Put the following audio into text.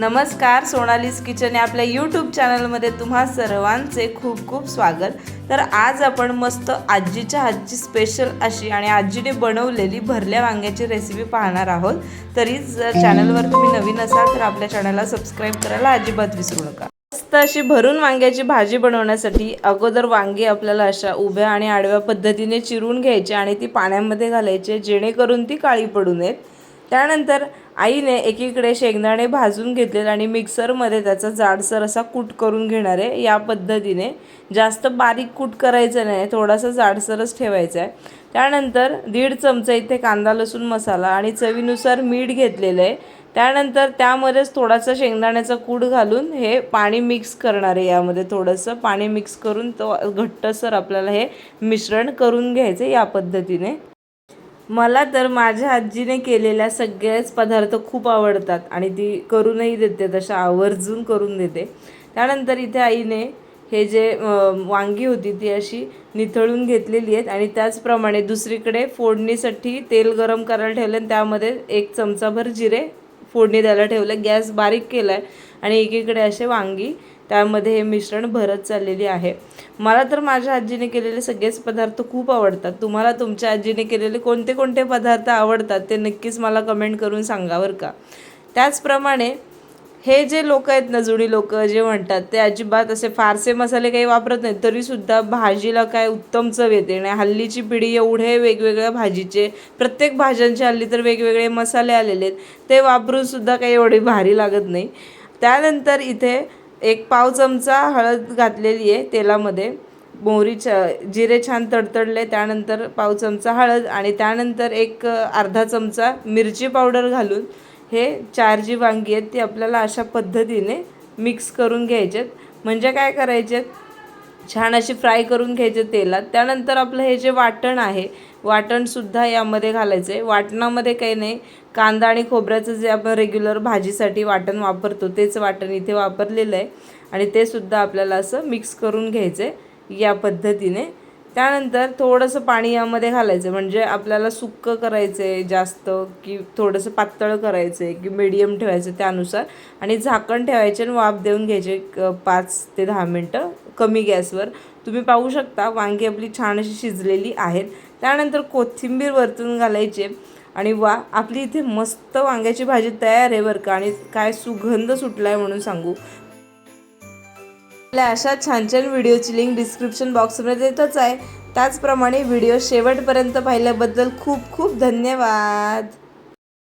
नमस्कार सोनालीस किचन या आपल्या यूट्यूब चॅनलमध्ये तुम्हा सर्वांचे खूप खूप स्वागत. तर आज आपण मस्त आजीच्या हातची स्पेशल अशी आणि आजीने बनवलेली भरल्या वांग्याची रेसिपी पाहणार आहोत. तरी जर चॅनलवर तुम्ही नवीन असाल तर आपल्या चॅनलला सबस्क्राईब करायला अजिबात विसरू नका. मस्त अशी भरून वांग्याची भाजी बनवण्यासाठी अगोदर वांगी आपल्याला अशा उभ्या आणि आडव्या पद्धतीने चिरून घ्यायचे आणि ती पाण्यामध्ये घालायची जेणेकरून ती काळी पडू नयेत. त्यानंतर आईने एकीकडे शेंगदाणे भाजून घेतलेले आणि मिक्सरमध्ये त्याचा जाडसर असा कूट करून घेणार आहे या पद्धतीने जास्त बारीक कूट करायचं नाही थोडासा जाडसरच ठेवायचा आहे. त्यानंतर दीड चमचा इथे कांदा लसूण मसाला आणि चवीनुसार मीठ घेतलेलं आहे. त्यानंतर त्यामध्येच थोडासा शेंगदाण्याचा कूट घालून हे पाणी मिक्स करणार आहे यामध्ये थोडंसं पाणी मिक्स करून तो घट्टसर आपल्याला हे मिश्रण करून घ्यायचं या पद्धतीने. मला तर माझ्या आजीने केलेल्या सगळ्याच पदार्थ खूप आवडतात आणि ती करूनही देते तशा आवर्जून करून देते. त्यानंतर इथे आईने हे जे वांगी होती ती अशी निथळून घेतलेली आहेत आणि त्याचप्रमाणे दुसरीकडे फोडणीसाठी तेल गरम करायला ठेवलं आणि त्यामध्ये एक चमचाभर जिरे फोडणी द्यायला ठेवलं. गॅस बारीक केला आहे आणि एकीकडे असे वांगी त्यामध्ये हे मिश्रण भरत चाललेली आहे. मला तर माझ्या आजीने केलेले सगळेच पदार्थ खूप आवडतात. तुम्हाला तुमच्या आजीने केलेले कोणते कोणते पदार्थ आवडतात ते नक्कीच मला कमेंट करून सांगा बरं का. त्याचप्रमाणे हे जे लोक आहेत ना जुनी लोक जे म्हणतात ते अजिबात असे फारसे मसाले काही वापरत नाहीत तरीसुद्धा भाजीला काय उत्तम चव येते. आणि हल्लीची पिढी एवढे वेगवेगळ्या भाजीचे प्रत्येक भाज्यांचे हल्ली तर वेगवेगळे मसाले आलेले आहेत ते वापरूनसुद्धा काही एवढी भारी लागत नाही. त्यानंतर इथे एक पाव चमचा हळद घातलेली आहे तेलामध्ये. मोहरी छ जिरे छान तडतडले त्यानंतर पाव चमचा हळद आणि त्यानंतर एक अर्धा चमचा मिरची पावडर घालून हे चार जी वांगी आहेत ती आपल्याला अशा पद्धतीने मिक्स करून घ्यायचे म्हणजे काय करायचे छान अशी फ्राय करून घ्यायचे तेलात. त्यानंतर आपलं हे जे वाटण आहे वाटणसुद्धा यामध्ये घालायचं. आहे वाटणामध्ये काही नाही कांदा आणि खोबऱ्याचं जे आपण रेग्युलर भाजीसाठी वाटण वापरतो तेच वाटण इथे वापरलेलं आहे. आणि ते सुद्धा आपल्याला असं मिक्स करून घ्यायचं आहे या पद्धतीने. त्यानंतर थोडंसं पाणी यामध्ये घालायचं. म्हणजे आपल्याला सुक्कं करायचं आहे जास्त की थोडंसं पातळ करायचं आहे की मीडियम ठेवायचं त्यानुसार. आणि झाकण ठेवायचे आणि वाफ देऊन घ्यायचे पाच ते दहा मिनटं कमी गॅसवर. तुम्ही पाहू शकता वांगी आपली छान अशी शिजलेली आहेत. त्यानंतर कोथिंबीर वरतून घालायचे आणि वा आपली इथे मस्त वांग्याची भाजी तयार आहे बरं का. आणि काय सुगंध सुटला आहे म्हणून सांगू. आपल्या अशा छान छान व्हिडिओची लिंक डिस्क्रिप्शन बॉक्समध्ये देतच आहे. त्याचप्रमाणे व्हिडिओ शेवटपर्यंत पाहिल्याबद्दल खूप खूप धन्यवाद.